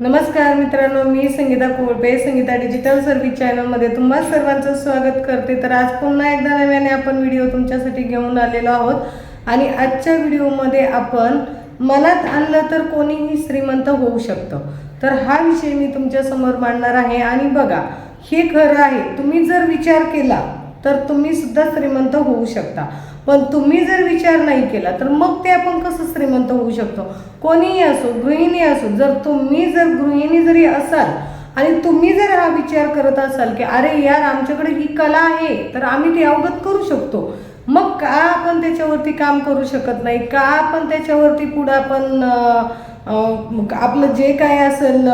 नमस्कार मित्रांनो मी संगीता कोळपे संगीता डिजिटल सर्व्हिस चॅनलमध्ये तुम्हा सर्वांचं स्वागत करते. तर आज पुन्हा एकदा नव्याने आपण व्हिडिओ तुमच्यासाठी घेऊन आलेलो आहोत. आणि आजच्या व्हिडिओमध्ये आपण मनात आणलं तर कोणीही श्रीमंत होऊ शकतं. तर हा विषय मी तुमच्यासमोर मांडणार आहे. आणि बघा हे खरं आहे तुम्ही जर विचार केला तर तुम्ही सुद्धा श्रीमंत होऊ शकता. पण तुम्ही जर विचार नाही केला तर मग ते आपण कसं श्रीमंत होऊ शकतो? कोणीही असो गृहिणी असो जर तुम्ही जर गृहिणी जरी असाल आणि तुम्ही जर हा विचार करत असाल की अरे यार आमच्याकडे ही कला आहे तर आम्ही ती अवगत करू शकतो. मग का आपण त्याच्यावरती काम करू शकत नाही? का आपण त्याच्यावरती पुढं आपण आपलं जे काय असेल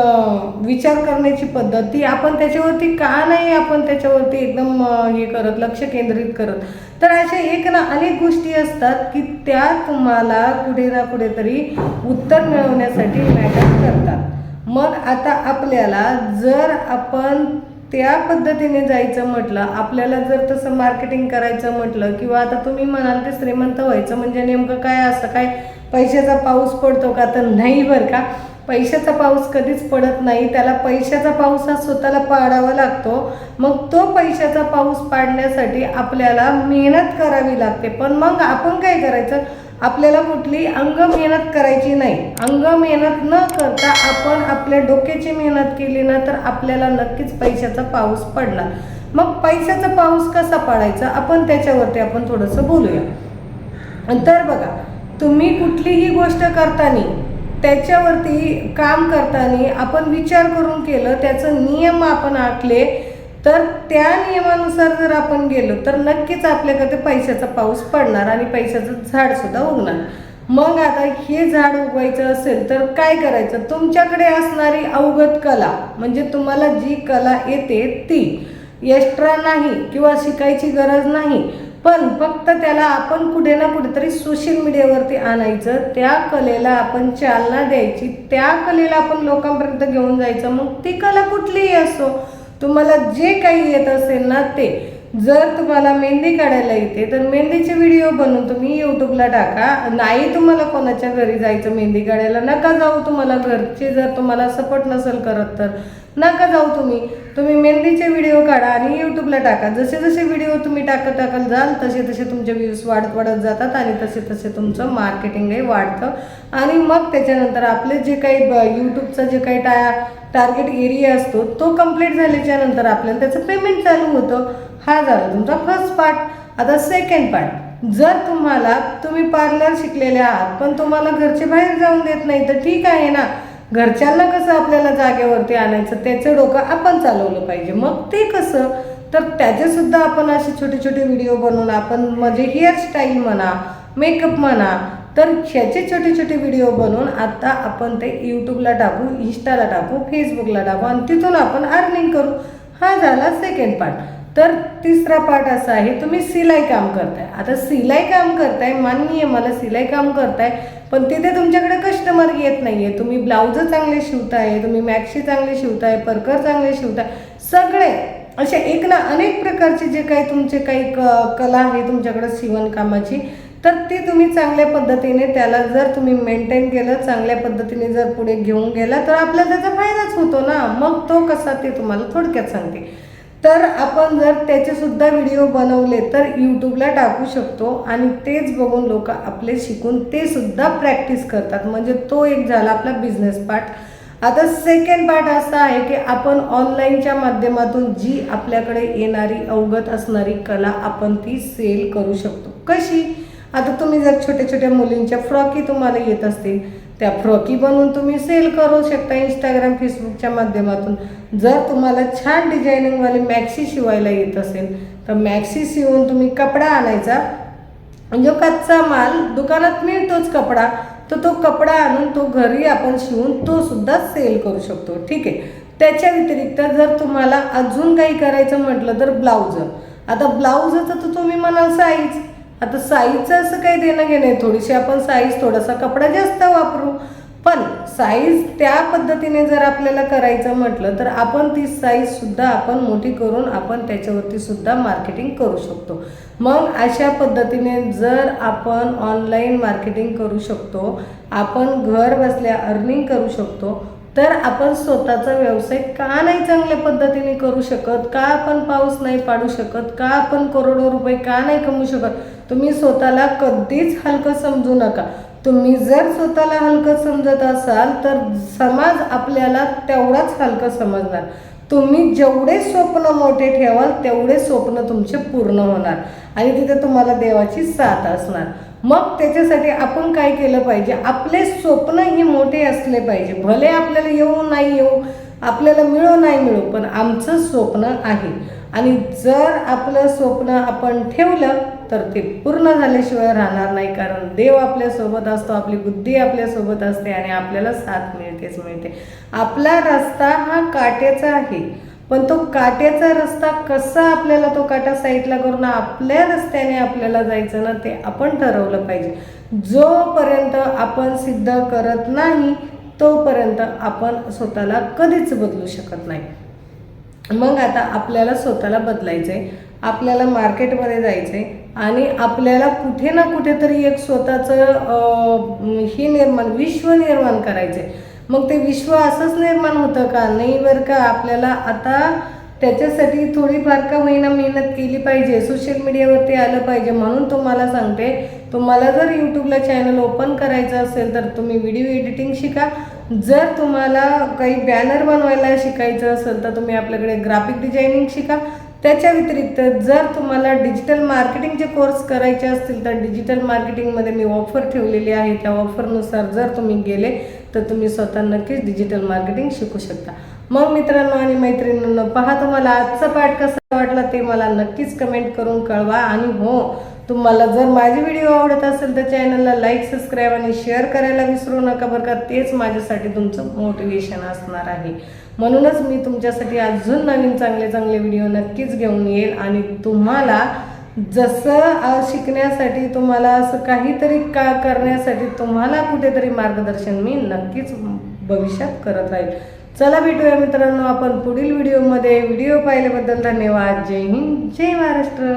विचार करण्याची पद्धत ती आपण त्याच्यावरती का नाही आपण त्याच्यावरती एकदम हे करत लक्ष केंद्रित करत? तर अशा एक ना अनेक गोष्टी असतात की त्या तुम्हाला कुठे ना कुठेतरी उत्तर मिळवण्यासाठी मॅटर करतात. मग आता आपल्याला जर आपण त्या पद्धतीने जायचं म्हटलं आपल्याला जर तसं मार्केटिंग करायचं म्हटलं किंवा आता तुम्ही म्हणाल ते श्रीमंत व्हायचं म्हणजे नेमकं काय असं काय पैशाचा पाऊस पडतो का? तर नाही बरं का. पैशाचा पाऊस कधीच पडत नाही. त्याला पैशाचा पाऊस हा स्वतःला पाडावा लागतो. मग तो पैशाचा पाऊस पाडण्यासाठी आपल्याला मेहनत करावी लागते. पण मग आपण काय करायचं? आपल्याला कुठली अंग मेहनत करायची नाही. अंग मेहनत न करता आपण आपल्या डोक्याची मेहनत केली ना तर आपल्याला नक्कीच पैशाचा पाऊस पडला मग पैशाचा पाऊस कसा पाडायचा? आपण त्याच्यावरती आपण थोडंसं बोलूया. तर बघा तुम्ही कुठलीही गोष्ट करताना त्याच्यावरती काम करताना आपण विचार करून केलं त्याचं नियम आपण आखले तर त्या नियमानुसार जर आपण गेलो तर नक्कीच आपल्याकडे पैशाचा पाऊस पडणार आणि पैशाचं झाड सुद्धा उगणार. मग आता हे झाड उगवायचं असेल तर काय करायचं? तुमच्याकडे असणारी अवगत कला म्हणजे तुम्हाला जी कला येते ती एक्स्ट्रा नाही किंवा शिकायची गरज नाही. पण फक्त त्याला आपण कुठे ना कुठेतरी सोशल मीडियावरती आणायचं त्या कलेला आपण चालना द्यायची त्या कलेला आपण लोकांपर्यंत घेऊन जायचं मग ती कला कुठलीही असो. तुम्हाला जे काही येत असेल ना ते जर तुम्हाला मेहंदी काढायला येते तर मेहंदीचे व्हिडिओ बनवून तुम्ही यूट्यूबला टाका. नाही तुम्हाला कोणाच्या घरी जायचं मेहंदी काढायला नका जाऊ तुम्हाला घरचे जर तुम्हाला सपोर्ट नसेल करत तर. नका जाऊ तुम्ही. तुम्ही मेहंदीचे व्हिडिओ काढा आणि यूट्यूबला टाका. जसे जसे व्हिडिओ तुम्ही टाकत टाकत जाल तसे तसे तुमचे व्ह्यूज वाढत वाढत जातात आणि तसे तसे तुमचं मार्केटिंगही वाढतं. आणि मग त्याच्यानंतर आपले जे काही यूट्यूबचा जे काही टा टार्गेट एरिया असतो तो कंप्लीट झाल्याच्यानंतर आपल्याला त्याचं पेमेंट चालू होतं. हा झाला तुमचा फर्स्ट पार्ट आता सेकंड पार्ट जर तुम्हाला तुम्ही पार्लर शिकलेले आहात पण तुम्हाला घरचे बाहेर जाऊन देत नाही तर ठीक आहे ना. घरच्यांना कसं आपल्याला जागेवरती आणायचं त्याचं डोकं आपण चालवलं पाहिजे. मग ते कसं? तर त्याचेसुद्धा आपण असे छोटे छोटे व्हिडिओ बनवून आपण म्हणजे हेअरस्टाईल म्हणा मेकअप म्हणा तर ह्याचे छोटे छोटे व्हिडिओ बनवून आता आपण ते यूट्यूबला टाकू इंस्टाला टाकू फेसबुकला टाकू आणि तिथून आपण अर्निंग करू. हा झाला सेकंड पार्ट तर तिसरा पार्ट असा आहे तुम्ही सिलाई काम करताय. आता सिलाई काम करताय मान्य आहे मला सिलाई काम करताय पण तिथे तुमच्याकडे कस्टमर येत नाही आहे तुम्ही ब्लाऊज चांगले शिवताय तुम्ही मॅक्सी चांगले शिवताय परकर चांगले शिवताय सगळे असे एक ना अनेक प्रकारचे जे काही तुमचे काही क कला आहे तुमच्याकडे शिवणकामाची तर ती तुम्ही चांगल्या पद्धतीने त्याला जर तुम्ही मेंटेन केलं चांगल्या पद्धतीने जर पुढे घेऊन गेला तर आपल्याला त्याचा फायदाच होतो ना. मग तो कसा ते तुम्हाला थोडक्यात सांगते. तर आपण जर त्याचे सुद्धा व्हिडिओ बनवले तर यूट्यूबला टाकू शकतो आणि तेच बघून लोक आपले शिकून ते सुद्धा प्रॅक्टिस करतात. म्हणजे तो एक झाला आपला बिझनेस पार्ट आता सेकंड पार्ट असा आहे की आपण ऑनलाईनच्या माध्यमातून जी आपल्याकडे येणारी अवगत असणारी कला आपण ती सेल करू शकतो. कशी? आता तुम्ही जर छोट्या छोट्या मुलींच्या फ्रॉकी तुम्हाला येत असतील त्या फ्रॉकी बनवून तुम्ही सेल करू शकता इंस्टाग्राम फेसबुकच्या माध्यमातून. जर तुम्हाला छान डिझायनिंगवाले मॅक्सी शिवायला येत असेल तर मॅक्सी शिवून तुम्ही कपडा आणायचा. जो कच्चा माल दुकानात मिळतोच कपडा तर तो कपडा आणून तो घरी आपण शिवून तो सुद्धा सेल करू शकतो. ठीक आहे? त्याच्या व्यतिरिक्त जर तुम्हाला अजून काही करायचं म्हटलं तर ब्लाऊज आता ब्लाऊजचं तर तुम्ही म्हणाल साईज आता साईजचं असं काही देणं घेणं आहे थोडीशी आपण साईज थोडासा कपडा जास्त वापरू. पण साईज त्या पद्धतीने जर आपल्याला करायचं म्हटलं तर आपण ती साईजसुद्धा आपण मोठी करून आपण त्याच्यावरती सुद्धा मार्केटिंग करू शकतो. मग अशा पद्धतीने जर आपण ऑनलाईन मार्केटिंग करू शकतो आपण घर बसल्या अर्निंग करू शकतो तर आपण स्वतःचा व्यवसाय का नाही चांगल्या पद्धतीने करू शकत? का आपण पाऊस नाही पाडू शकत? का आपण करोडो रुपये का नाही कमवू शकत? तुम्ही स्वतःला कधीच हलकं समजू नका. तुम्ही जर स्वतःला हलकं समजत असाल तर समाज आपल्याला तेवढाच हलकं समजणार. तुम्ही जेवढे स्वप्न मोठे ठेवाल तेवढे स्वप्न तुमचे पूर्ण होणार. आणि तिथे तुम्हाला देवाची साथ असणार. मग त्याच्यासाठी आपण काय केलं पाहिजे? आपले स्वप्न हे मोठे असले पाहिजे. भले आपल्याला येऊ नाही येऊ आपल्याला मिळो नाही मिळो पण आमचं स्वप्न आहे. आणि जर आपलं स्वप्न आपण ठेवलं तर ते पूर्ण झाल्याशिवाय राहणार नाही. कारण देव आपल्यासोबत असतो आपली बुद्धी आपल्यासोबत असते आणि आपल्याला साथ मिळतेच मिळते. आपला रस्ता हा काट्याचा आहे. पण तो काट्याचा रस्ता कसा आपल्याला तो काटा साईडला करून आपल्या रस्त्याने आपल्याला जायचं ना ते आपण ठरवलं पाहिजे. जोपर्यंत आपण सिद्ध करत नाही तोपर्यंत आपण स्वतःला कधीच बदलू शकत नाही. मग आता आपल्याला स्वतःला बदलायचं आहे आपल्याला मार्केटमध्ये जायचं आहे आणि आपल्याला कुठे ना कुठेतरी एक स्वतःचं हे निर्माण विश्व निर्माण करायचं आहे मग ते विश्व असंच निर्माण होतं का? नाही बरं का? आपल्याला आता त्याच्यासाठी थोडीफार का होईना मेहनत केली पाहिजे? सोशल मीडियावरती आलं पाहिजे. म्हणून तुम्हाला सांगते. तुम्हाला जर यूट्यूबला चॅनल ओपन करायचं असेल तर तुम्ही व्हिडिओ एडिटिंग शिका. जर तुम्हाला काही बॅनर बनवायला शिकायचं असेल तर तुम्ही आपल्याकडे ग्राफिक डिझायनिंग शिका. त्याच्या व्यतिरिक्त जर तुम्हाला डिजिटल मार्केटिंगचे कोर्स करायचे असतील तर डिजिटल मार्केटिंगमध्ये मी ऑफर ठेवलेली आहे. त्या ऑफरनुसार जर तुम्ही गेले तर तुम्ही स्वतः नक्कीच डिजिटल मार्केटिंग शिकू शकता. मग मित्रांनो आणि मैत्रिणींनो पहा तुम्हाला आजचा पाठ कसा वाटला ते मला नक्कीच कमेंट करून कळवा. आणि हो तुम्हाला जर माझी व्हिडिओ आवडत असेल तर चॅनलला लाईक सबस्क्राईब आणि शेअर करायला विसरू नका. बरं का तेच माझ्यासाठी तुमचं मोटिवेशन असणार आहे. म्हणूनच मी तुमच्यासाठी अजून नवीन चांगले चांगले व्हिडिओ नक्कीच घेऊन येईल. आणि तुम्हाला जसं शिकण्यासाठी तुम्हाला असं काहीतरी का करण्यासाठी तुम्हाला कुठेतरी मार्गदर्शन मी नक्कीच भविष्यात करत राहील. चला भेटूया मित्रांनो आपण पुढील व्हिडिओमध्ये. व्हिडिओ पाहिल्याबद्दल धन्यवाद. जय हिंद जय महाराष्ट्र.